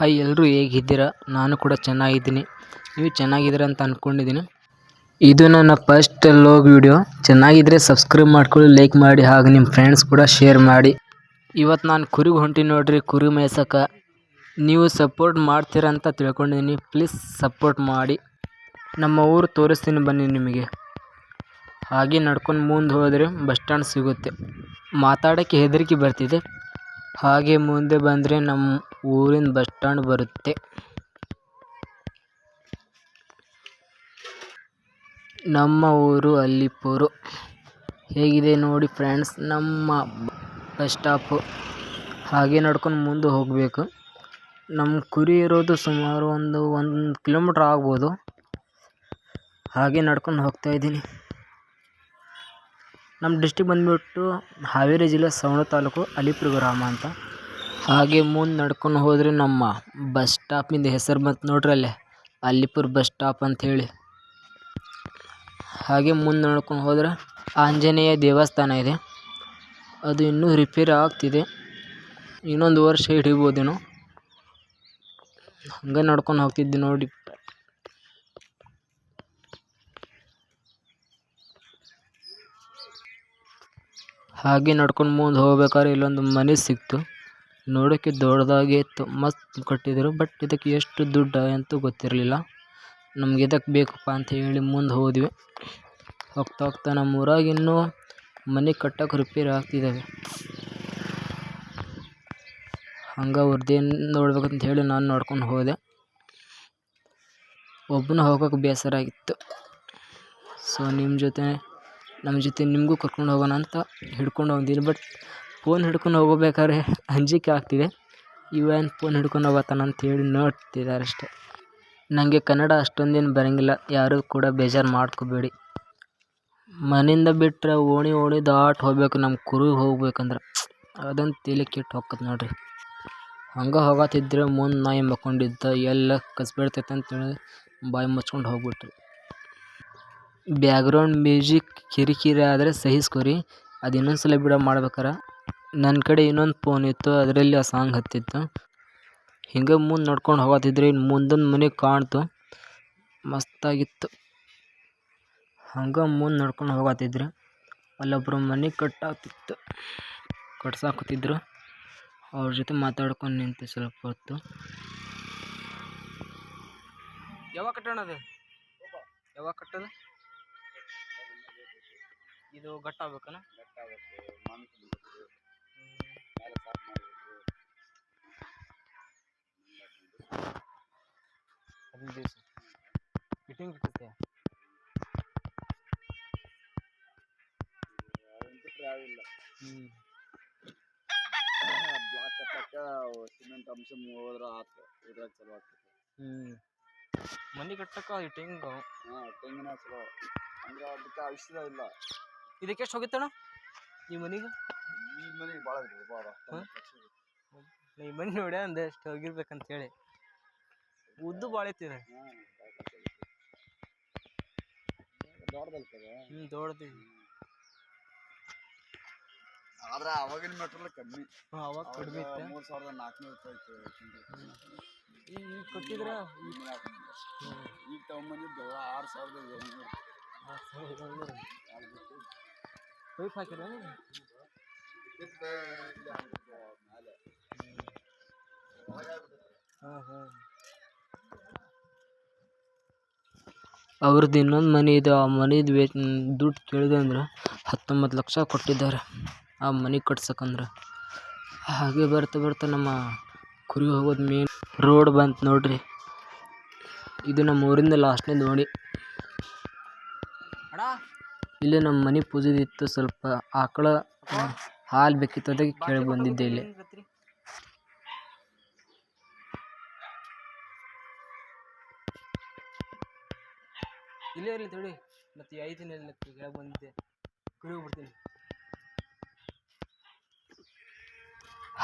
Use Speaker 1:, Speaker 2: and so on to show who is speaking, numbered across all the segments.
Speaker 1: Hi ಎಲ್ಲರೂ ಹೇಗಿದ್ದೀರಾ ನಾನು ಕೂಡ ಚೆನ್ನಾಗಿದ್ದೀನಿ. ನೀವು ಚೆನ್ನಾಗಿದ್ದೀರ ಅಂತ ಅಂದ್ಕೊಂಡಿದ್ದೀನಿ ಇದು ನನ್ನ ಫಸ್ಟ್ ಲೋಗ್ ವಿಡಿಯೋ ಚೆನ್ನಾಗಿದ್ದರೆ ಸಬ್ಸ್ಕ್ರೈಬ್ ಮಾಡ್ಕೊಳ್ಳಿ ಲೈಕ್ ಮಾಡಿ, ಹಾಗೂ ನಿಮ್ಮ ಫ್ರೆಂಡ್ಸ್ ಕೂಡ ಶೇರ್ ಮಾಡಿ. ಇವತ್ತು ನಾನು ಕುರಿಗೆ ಹೊಂಟಿ ನೋಡ್ರಿ, ಕುರಿ ಮೇಯ್ಸಕ್ಕೆ ನೀವು ಸಪೋರ್ಟ್ ಮಾಡ್ತೀರಾ ಅಂತ ತಿಳ್ಕೊಂಡಿದ್ದೀನಿ. ಪ್ಲೀಸ್ ಸಪೋರ್ಟ್ ಮಾಡಿ. ನಮ್ಮ ಊರು ತೋರಿಸ್ತೀನಿ ಬನ್ನಿ ನಿಮಗೆ. ಹಾಗೆ ನಡ್ಕೊಂಡು ಮುಂದೆ ಹೋದರೆ ಬಸ್ ಸ್ಟ್ಯಾಂಡ್ ಸಿಗುತ್ತೆ. ಮಾತಾಡೋಕ್ಕೆ ಹೆದರಿಕೆ ಬರ್ತಿದೆ. ಹಾಗೆ ಮುಂದೆ ಬಂದರೆ ನಮ್ಮ ಊರಿನ ಬಸ್ ಸ್ಟ್ಯಾಂಡ್ ಬರುತ್ತೆ. ನಮ್ಮ ಊರು ಅಲ್ಲಿಪುರು. ಹೇಗಿದೆ ನೋಡಿ ಫ್ರೆಂಡ್ಸ್, ನಮ್ಮ ಬಸ್ ಸ್ಟಾಪು. ಹಾಗೆ ನಡ್ಕೊಂಡು ಮುಂದೆ ಹೋಗಬೇಕು. ನಮ್ಮ ಕುರಿ ಇರೋದು ಸುಮಾರು ಒಂದು ಒಂದು ಕಿಲೋಮೀಟ್ರ್ ಆಗ್ಬೋದು. ಹಾಗೆ ನಡ್ಕೊಂಡು ಹೋಗ್ತಾ ಇದ್ದೀನಿ. ನಮ್ಮ ಡಿಸ್ಟಿಕ್ ಬಂದುಬಿಟ್ಟು ಹಾವೇರಿ ಜಿಲ್ಲೆ ಸವಣ ತಾಲೂಕು ಅಲಿಪುರ ಗ್ರಾಮ ಅಂತ. ಹಾಗೆ ಮುಂದೆ ನಡ್ಕೊಂಡು ಹೋದರೆ ನಮ್ಮ ಬಸ್ ಸ್ಟಾಪಿಂದ ಹೆಸರು ಬಂತು ನೋಡ್ರಿ ಅಲ್ಲೇ, ಅಲ್ಲಿಪುರ ಬಸ್ ಸ್ಟಾಪ್ ಅಂಥೇಳಿ ಹಾಗೆ ಮುಂದೆ ನಡ್ಕೊಂಡು ಹೋದ್ರೆ ಆಂಜನೇಯ ದೇವಸ್ಥಾನ ಇದೆ. ಅದು ಇನ್ನೂ ರಿಪೇರಿ ಆಗ್ತಿದೆ. ಇನ್ನೊಂದು ವರ್ಷ ಹಿಡಿಬೋದೇನೋ. ಹಂಗೆ ನಡ್ಕೊಂಡು ಹೋಗ್ತಿದ್ದೆ ನೋಡಿ. ಹಾಗೆ ನಡ್ಕೊಂಡು ಮುಂದೆ ಹೋಗ್ಬೇಕಾದ್ರೆ ಇಲ್ಲೊಂದು ಮನೆ ಸಿಕ್ತು. ನೋಡೋಕ್ಕೆ ದೊಡ್ಡದಾಗಿ ಇತ್ತು. ಮಸ್ತ್ ಕಟ್ಟಿದರು, ಬಟ್ ಇದಕ್ಕೆ ಎಷ್ಟು ದುಡ್ಡು ಅಂತೂ ಗೊತ್ತಿರಲಿಲ್ಲ. ನಮ್ಗೆ ಇದಕ್ಕೆ ಬೇಕಪ್ಪ ಅಂತ ಹೇಳಿ ಮುಂದೆ ಹೋದ್ವಿ. ಹೋಗ್ತಾ ಹೋಗ್ತಾ ನಮ್ಮ ಊರಾಗ ಇನ್ನೂ ಮನೆ ಕಟ್ಟೋಕೆ ರಿಪೇರಿ ಆಗ್ತಿದ್ದಾವೆ ಹಂಗೆ ಅವ್ರದ್ದೇನು ನೋಡ್ಬೇಕಂತ ಹೇಳಿ ನಾನು ನೋಡ್ಕೊಂಡು ಹೋದೆ. ಒಬ್ಬನ ಹೋಗೋಕೆ ಬೇಸರ ಆಗಿತ್ತು. ಸೊ ನಿಮ್ಮ ಜೊತೆ ನಮ್ಮ ಜೊತೆ ನಿಮಗೂ ಕರ್ಕೊಂಡು ಹೋಗೋಣ ಅಂತ ಹಿಡ್ಕೊಂಡು ಹೋಗಿದ್ದೀನಿ. ಬಟ್ ಫೋನ್ ಹಿಡ್ಕೊಂಡು ಹೋಗಬೇಕಾದ್ರೆ ಅಂಜಿಕೆ ಆಗ್ತಿದೆ. ಇವೇನು ಫೋನ್ ಹಿಡ್ಕೊಂಡು ಹೋಗತ್ತಾನ ಅಂತೇಳಿ ನೋಡ್ತಿದ್ದಾರೆ ಅಷ್ಟೆ. ನನಗೆ ಕನ್ನಡ ಅಷ್ಟೊಂದೇನು ಬರೋಂಗಿಲ್ಲ. ಯಾರೂ ಕೂಡ ಬೇಜಾರು ಮಾಡ್ಕೋಬೇಡಿ. ಮನೆಯಿಂದ ಬಿಟ್ಟರೆ ಓಣಿ ಓಣಿ ದಾಟ್ ಹೋಗ್ಬೇಕು. ನಮ್ಮ ಕುರಿ ಹೋಗ್ಬೇಕಂದ್ರೆ ಅದೊಂದು ತಲೆ ಕೆಟ್ಟು ಹೋಗ್ತದೆ ನೋಡ್ರಿ. ಹಂಗೆ ಹೋಗತ್ತಿದ್ರೆ ಮುಂದೆ ನಾಯಿ ಮಕ್ಕೊಂಡಿದ್ದ ಎಲ್ಲ ಕಸ್ಬಿಡ್ತೈತೆ ಅಂತೇಳಿ ಬಾಯಿ ಮುಚ್ಕೊಂಡು ಹೋಗ್ಬಿಟ್ರಿ. ಬ್ಯಾಗ್ರೌಂಡ್ ಮ್ಯೂಸಿಕ್ ಕಿರಿಕಿರಿ ಆದರೆ ಸಹಿಸ್ಕೊರಿ. ಅದು ಇನ್ನೊಂದು ಸಲ ಬಿಡೋ ಮಾಡ್ಬೇಕಾರೆ. ನನ್ನ ಕಡೆ ಇನ್ನೊಂದು ಫೋನ್ ಇತ್ತು, ಅದರಲ್ಲಿ ಆ ಸಾಂಗ್ ಹತ್ತಿತ್ತು. ಹಿಂಗೆ ಮುಂದೆ ನೋಡ್ಕೊಂಡು ಇನ್ನು ಮುಂದೊಂದು ಮನೆ ಕಾಣ್ತು. ಮಸ್ತಾಗಿತ್ತು. ಹಂಗೆ ಮುಂದೆ ನಡ್ಕೊಂಡು ಹೋಗತ್ತಿದ್ರೆ ಅಲ್ಲೊಬ್ಬರು ಮನೆ ಕಟ್ಟಾಗ್ತಿತ್ತು ಕಟ್ಸಾಕುತ್ತಿದ್ರು ಅವ್ರ ಜೊತೆ ಮಾತಾಡ್ಕೊಂಡು ನಿಂತು ಸ್ವಲ್ಪ ಹೊತ್ತು. ಯಾವಾಗ ಕಟ್ಟೋಣ ಅದು ಯಾವಾಗ ಕಟ್ಟೋದು? ಇದು ದಿವಸ ಫಿಟ್ಟಿಂಗ್ ಇರ್ತೈತೆ ಹ್ಞೂ
Speaker 2: ಬ್ಲಾಕ್ ಕಟ್ಟಕ್ಕ ಸಿಮೆಂಟ್ ಹೋದ್ರ ಆತು ಚಲೋ ಆಗ್ತೈತಿ
Speaker 1: ಹ್ಞೂ ಮನೆ ಕಟ್ಟಕ್ಕೆ ಇಟ್ಟಿಂಗ್
Speaker 2: ಹಾಂ ತೆಂಗಿನ ಚಲೋ ಅಂದ್ರೆ ಅದಕ್ಕೆ ಔಷಧ ಇಲ್ಲ
Speaker 1: ಇದಕ್ಕೆ ಎಷ್ಟು ಹೋಗಿತ್ತಣ್ಣ ಈ ಮನೆಗೆ
Speaker 2: ಮನೆಗೆ ಭಾಳ ಇದೆ ಭಾಳ?
Speaker 1: ಈ ಮನೆ ಹೋಗಿರ್ಬೇಕಂತ ಹೇಳಿ. ಉದ್ದು ಭಾಳ ಐತಿ
Speaker 2: ಇದು. ದೊಡ್ಡದಲ್ತದ
Speaker 1: ಹ್ಞೂ ದೊಡ್ಡದು
Speaker 2: ಆದ್ರೆ ಅವಾಗಿನ ಮೆಟ್ರಲ್ ಕಮ್ಮಿ.
Speaker 1: ಹಾಂ ಅವಾಗ ಕಡಿಮೆ ಇತ್ತು
Speaker 2: ಮೂರು ಸಾವಿರದ ನಾಲ್ಕುನೂರು ರೂಪಾಯಿ ಇತ್ತು
Speaker 1: ಈಗ ಈಗ ಕೊಟ್ಟಿದ್ರೆ?
Speaker 2: ಈಗ ತಗೊಂಬಂದಿದ್ದು ಆರು ಸಾವಿರದ ಏಳ್ನೂರು.
Speaker 1: ಆರು ಸಾವಿರದ ಏಳ್ನೂರು. ಪೈಪ್ ಹಾಂ ಅವ್ರದ್ದು ಇನ್ನೊಂದು ಮನೆ ಇದೆ. ಆ ಮನೆದು ವೇ ದುಡ್ಡು ಕೇಳಿದೆ ಅಂದ್ರೆ ಹತ್ತೊಂಬತ್ತು ಲಕ್ಷ ಕೊಟ್ಟಿದ್ದಾರೆ. ಆ ಮನೆ ಕಟ್ಸಕ್ಕಂದ್ರೆ ಹಾಗೆ ಬರ್ತಾ ಬರ್ತಾ ನಮ್ಮ ಕುರಿ ಹೋಗೋದು ಮೇನ್ ರೋಡ್ ಬಂತು ನೋಡ್ರಿ. ಇದು ನಮ್ಮ ಊರಿಂದ ಲಾಸ್ಟ್ನೇ ದೋಣಿ. ಇಲ್ಲಿ ನಮ್ಮ ಮನೆ ಪೂಜೆದಿತ್ತು ಸ್ವಲ್ಪ ಆಕಳ. ಹಾಲು ಬೇಕಿತ್ತು ಅದಕ್ಕೆ ಕೇಳಿ ಬಂದಿದ್ದೆ ಇಲ್ಲಿ. ಇಲ್ಲೇ ಇರಲಿ ತೊಡಿ. ಮತ್ತೆ ಐದು ದಿನ ಕೇಳಿ ಬಂದಿದ್ದೆ. ಹೋಗ್ಬಿಡ್ತೀನಿ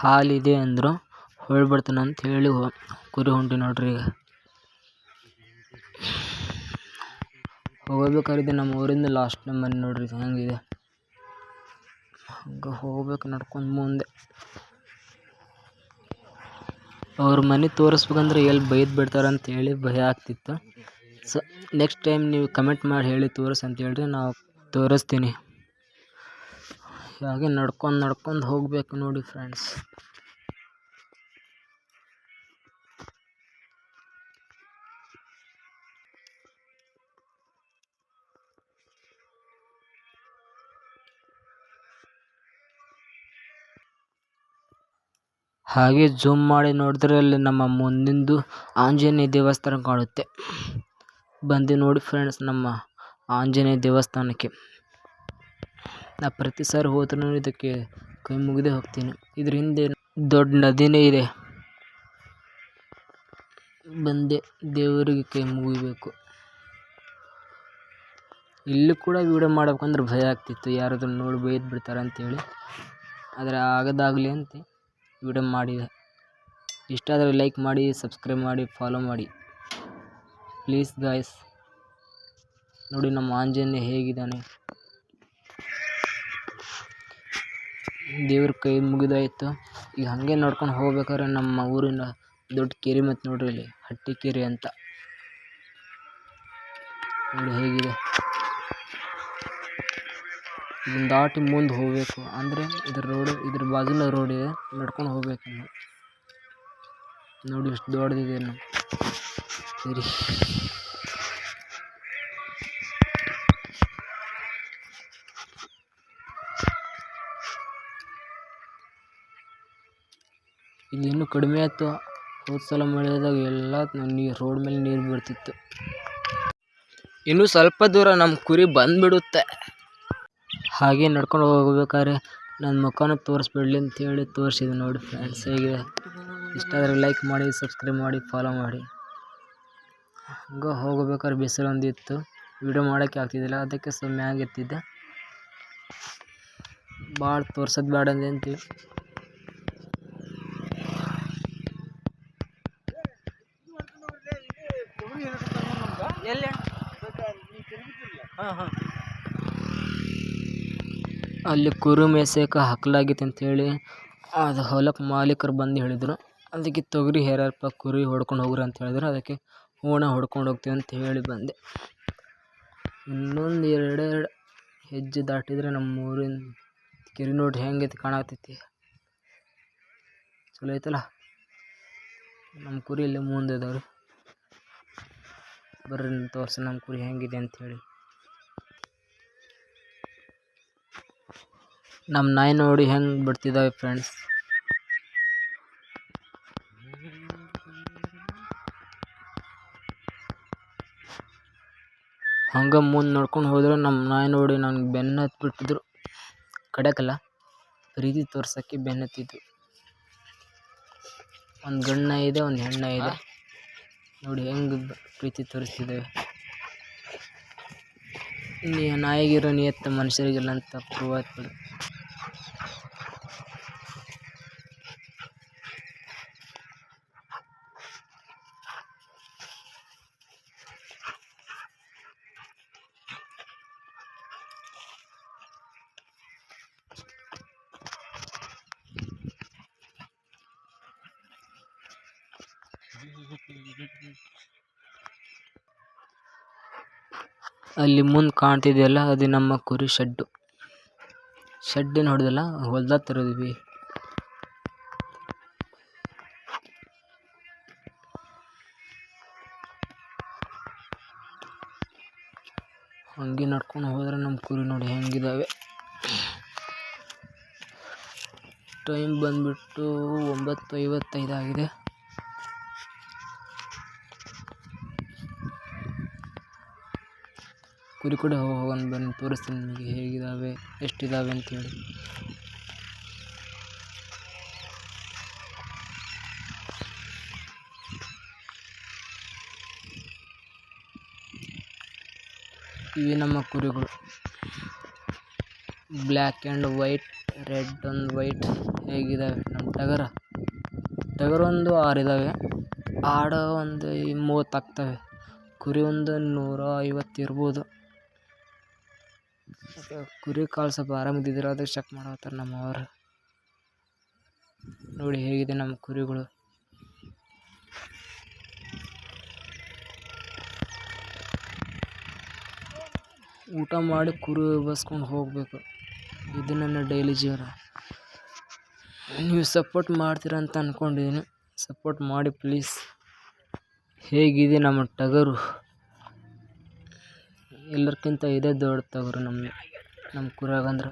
Speaker 1: ಹಾಲಿದೆ ಅಂದರು ಹೊಳ್ಬಿಡ್ತಾನೆ ಅಂತ ಹೇಳಿ ಕುರಿ ಹೊಂಟಿ ನೋಡ್ರಿ ಈಗ. ಹೋಗ್ಬೇಕಾದ್ರೆ ನಮ್ಮ ಊರಿಂದ ಲಾಸ್ಟ್ ಮನೆ ನೋಡ್ರಿ ಹೆಂಗಿದೆ. ಹಂಗೆ ಹೋಗ್ಬೇಕು ನಡ್ಕೊಂಡು ಮುಂದೆ. ಅವ್ರ ಮನೆ ತೋರಿಸ್ಬೇಕಂದ್ರೆ ಎಲ್ಲಿ ಬೈದು ಬಿಡ್ತಾರೆ ಅಂತ ಹೇಳಿ ಭಯ ಆಗ್ತಿತ್ತು. ಸೊ ನೆಕ್ಸ್ಟ್ ಟೈಮ್ ನೀವು ಕಮೆಂಟ್ ಮಾಡಿ ಹೇಳಿ ತೋರಿಸ್ ಅಂತ ಹೇಳ್ರಿ, ನಾವು ತೋರಿಸ್ತೀನಿ. ಹಾಗೆ ನಡ್ಕೊಂಡು ನಡ್ಕೊಂಡು ಹೋಗಬೇಕು ನೋಡಿ ಫ್ರೆಂಡ್ಸ್ ಹಾಗೆ ಜೂಮ್ ಮಾಡಿ ನೋಡಿದ್ರೆ ಅಲ್ಲಿ ನಮ್ಮ ಮುಂದಿಂದು ಆಂಜನೇಯ ದೇವಸ್ಥಾನ ಕಾಣುತ್ತೆ. ಬಂದು ನೋಡಿ ಫ್ರೆಂಡ್ಸ್ ನಮ್ಮ ಆಂಜನೇಯ ದೇವಸ್ಥಾನಕ್ಕೆ. ನಾ ಪ್ರತಿ ಸಾರಿ ಹೋದ್ರೂ ಇದಕ್ಕೆ ಕೈ ಮುಗಿದೇ ಹೋಗ್ತೀನಿ. ಇದ್ರ ಹಿಂದೆ ದೊಡ್ಡ ನದಿನೇ ಇದೆ. ಬಂದೆ ದೇವರಿಗೆ ಕೈ ಮುಗಿಬೇಕು. ಇಲ್ಲಿ ಕೂಡ ವೀಡಿಯೋ ಮಾಡ್ಬೇಕಂದ್ರೆ ಭಯ ಆಗ್ತಿತ್ತು. ಯಾರಾದ್ರೂ ನೋಡಿ ಬೈದು ಬಿಡ್ತಾರೆ ಅಂತೇಳಿ ಆದರೆ ಆಗದಾಗಲಿ ಅಂತ. ವಿಡಿಯೋ ಮಾಡಿ. ಇಷ್ಟ ಆದರೆ ಲೈಕ್ ಮಾಡಿ ಸಬ್ಸ್ಕ್ರೈಬ್ ಮಾಡಿ ಫಾಲೋ ಮಾಡಿ. ಪ್ಲೀಸ್ ಗಾಯ್ಸ್ ನೋಡಿ ನಮ್ಮ ಆಂಜನೇಯ ಹೇಗಿದ್ದಾನೆ. ದೇವ್ರ ಕೈ ಮುಗಿದಾಯಿತು. ಈಗ ಹಾಗೆ ನೋಡ್ಕೊಂಡು ಹೋಗ್ಬೇಕಾದ್ರೆ ನಮ್ಮ ಊರಿನ ದೊಡ್ಡ ಕೆರೆ ಮತ್ತು ನೋಡ್ರಿ ಇಲ್ಲಿ, ಹಟ್ಟಿ ಕೆರೆ ಅಂತ. ನೋಡಿ ಹೇಗಿದೆ. ಇದನ್ನ ದಾಟಿ ಮುಂದೆ ಹೋಗಬೇಕು. ಅಂದರೆ ಇದ್ರ ರೋಡು ಇದ್ರ ಬಾಜುನ ರೋಡ್ ಇದೆ. ನಡ್ಕೊಂಡು ಹೋಗ್ಬೇಕು ನೋಡಿ ಎಷ್ಟು ದೊಡ್ಡದಿದೆ ನಾವು ಸರಿ. ಇಲ್ಲಿ ಇನ್ನೂ ಕಡಿಮೆ ಆಯ್ತು. ಹೋದ ಸಲ ಮಳೆದಾಗ ಎಲ್ಲ ನೀರು ರೋಡ್ ಮೇಲೆ ನೀರು ಬೀಳ್ತಿತ್ತು. ಇನ್ನೂ ಸ್ವಲ್ಪ ದೂರ ನಮ್ಮ ಕುರಿ ಬಂದ್ಬಿಡುತ್ತೆ. ಹಾಗೆ ನಡ್ಕೊಂಡು ಹೋಗ್ಬೇಕಾದ್ರೆ ನನ್ನ ಮುಖನೂ ತೋರಿಸ್ಬಿಡ್ಲಿ ಅಂತೇಳಿ ತೋರಿಸಿದೆ ನೋಡಿ ಫ್ರೆಂಡ್ಸ್ ಹೇಗಿದೆ? ಇಷ್ಟ ಆದರೆ ಲೈಕ್ ಮಾಡಿ ಸಬ್ಸ್ಕ್ರೈಬ್ ಮಾಡಿ ಫಾಲೋ ಮಾಡಿ. ಹಂಗೆ ಹೋಗ್ಬೇಕಾದ್ರೆ ಬಿಸಿಲು ಒಂದಿತ್ತು ವಿಡಿಯೋ ಮಾಡೋಕ್ಕೆ ಆಗ್ತಿದ್ದಿಲ್ಲ, ಅದಕ್ಕೆ ಸುಮ್ಮನೆ ಆಗಿರ್ತಿದ್ದೆ. ಭಾಳ ತೋರ್ಸೋದು ಬೇಡ ಅಂತೀವಿ ಹಾಂ ಹಾಂ. ಅಲ್ಲಿ ಕುರಿ ಮೇಯ್ಸಕ್ಕೆ ಹಾಕಲಾಗಿತ್ತು ಅಂತೇಳಿ ಅದು ಹೊಲಕ್ಕೆ ಮಾಲೀಕರು ಬಂದು ಹೇಳಿದರು. ಅದಕ್ಕೆ ತೊಗರಿ ಹೇರ್ಯಾರಪ್ಪ ಕುರಿ ಹೊಡ್ಕೊಂಡು ಹೋಗ್ರಿ ಅಂತ ಹೇಳಿದ್ರು. ಅದಕ್ಕೆ ಓಣ ಹೊಡ್ಕೊಂಡು ಹೋಗ್ತೀವಿ ಅಂತ ಹೇಳಿ ಬಂದೆ. ಇನ್ನೊಂದು ಎರಡೆರಡು ಹೆಜ್ಜೆ ದಾಟಿದರೆ ನಮ್ಮ ಊರಿನ ಕೆರೆ ನೋಡಿ ಹೆಂಗೈತಿ ಕಾಣತೈತಿ ಚಲೋ ಐತಲ್ಲ? ನಮ್ಮ ಕುರಿ ಇಲ್ಲೇ ಮುಂದೆ ಇದಾವ್ರಿ ಬರ್ರಿ ತೋರ್ಸಿ ನಮ್ಮ ಕುರಿ ಹೆಂಗಿದೆ ಅಂಥೇಳಿ ನಮ್ಮ ನಾಯಿ ನೋಡಿ ಹೆಂಗೆ ಬಿಡ್ತಿದ್ದಾವೆ ಫ್ರೆಂಡ್ಸ್ ಹಂಗೆ ಮುಂದೆ ನೋಡ್ಕೊಂಡು ಹೋದ್ರೆ ನಮ್ಮ ನಾಯಿ ನೋಡಿ ನನಗೆ ಬೆನ್ನು ಹತ್ಬಿಟ್ಟಿದ್ರು ಕಡೆಕಲ್ಲ ಪ್ರೀತಿ ತೋರ್ಸೋಕ್ಕೆ ಬೆನ್ನು ಹತ್ತಿದ್ದು ಒಂದು ಗಣ್ಣ ಇದೆ, ಒಂದು ಹೆಣ್ಣ ಇದೆ. ನೋಡಿ ಹೆಂಗೆ ಪ್ರೀತಿ ತೋರಿಸ್ತಿದ್ದೇವೆ ನೀ ನಾಯಿಗಿರೋ ನಿಯತ್ತ ಮನುಷ್ಯರಿಗಿಲ್ಲ ಅಂತ ಪ್ರೂವ್ ಅಲ್ಲಿ ಮುಂದೆ ಕಾಣ್ತಿದೆಯಲ್ಲ, ಅದು ನಮ್ಮ ಕುರಿ ಶೆಡ್ಡು. ಶೆಡ್ ಏನು ಹೊಡೆದಲ್ಲ, ಹೊಲ್ದಾಗ ತರದ್ವಿ. ಹಂಗೆ ನಡ್ಕೊಂಡು ಹೋದ್ರೆ ನಮ್ಮ ಕುರಿ ನೋಡಿ ಹೆಂಗಿದಾವೆ. ಟೈಮ್ ಬಂದ್ಬಿಟ್ಟು ಒಂಬತ್ತು ಐವತ್ತೈದು ಆಗಿದೆ. ಕುರಿ ಕೂಡ ಹೋಗೋಣ ಬಂದು ತೋರಿಸ್ತೀನಿ ನಿಮಗೆ ಹೇಗಿದ್ದಾವೆ ಎಷ್ಟಿದ್ದಾವೆ ಅಂತೇಳಿ ಇವೆ ನಮ್ಮ ಕುರಿಗಳು. Black and white, red and white ಹೇಗಿದ್ದಾವೆ ನಮ್ಮ ಟಗರ. ಟಗರ್ ಒಂದು ಆರು ಇದ್ದಾವೆ ಆಡ ಒಂದು ಮೂವತ್ತು ಆಗ್ತವೆ. ಕುರಿ ಒಂದು ನೂರ ಐವತ್ತು ಇರ್ಬೋದು. ಕುರಿ ಕಾಲು ಸ್ವಲ್ಪ ಆರಾಮದಿದ್ರೆ ಅದಕ್ಕೆ ಚೆಕ್ ಮಾಡತ್ತಾರ ನಮ್ಮವ್ರು. ನೋಡಿ ಹೇಗಿದೆ ನಮ್ಮ ಕುರಿಗಳು ಊಟ ಮಾಡಿ ಕುರಿ ಬಸ್ಕೊಂಡು ಹೋಗಬೇಕು. ಇದು ನನ್ನ ಡೈಲಿ ಜೀವನ. ನೀವು ಸಪೋರ್ಟ್ ಮಾಡ್ತೀರಾ ಅಂತ ಅಂದ್ಕೊಂಡಿದ್ದೀನಿ ಸಪೋರ್ಟ್ ಮಾಡಿ ಪ್ಲೀಸ್ ಹೇಗಿದೆ ನಮ್ಮ ಟಗರು? ಎಲ್ಲರ್ಕಿಂತ ಇದೇ ದೊಡ್ಡ ನಮ್ಮ ನಮ್ಮ ನಮ್ಮ ಕುರಿಯಾಗಂದ್ರೆ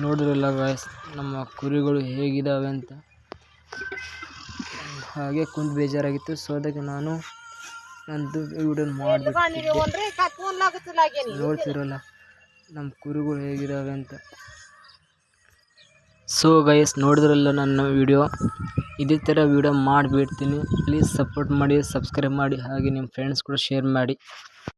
Speaker 1: ನೋಡಿರಲ್ಲ ಗಾಯ್ಸ್ ನಮ್ಮ ಕುರಿಗಳು ಹೇಗಿದ್ದಾವೆ ಅಂತ? ಹಾಗೆ ಕುಂತು ಬೇಜಾರಾಗಿತ್ತು. ಸೊ ಅದಕ್ಕೆ ನಾನು ನಂದು ವಿಡಿಯೋ ಮಾಡಿದೆ ನೋಡ್ತಿರಲ್ಲ ನಮ್ಮ ಕುರಿಗಳು ಹೇಗಿದ್ದಾವೆ ಅಂತ. ಸೊ ಗೈಸ್ ನೋಡಿದ್ರಲ್ಲ ನನ್ನ ವಿಡಿಯೋ ಇದೇ ಥರ ವಿಡಿಯೋ ಮಾಡಿಬಿಡ್ತೀನಿ. ಪ್ಲೀಸ್ ಸಪೋರ್ಟ್ ಮಾಡಿ ಸಬ್ಸ್ಕ್ರೈಬ್ ಮಾಡಿ, ಹಾಗೆ ನಿಮ್ಮ ಫ್ರೆಂಡ್ಸ್ ಕೂಡ ಶೇರ್ ಮಾಡಿ.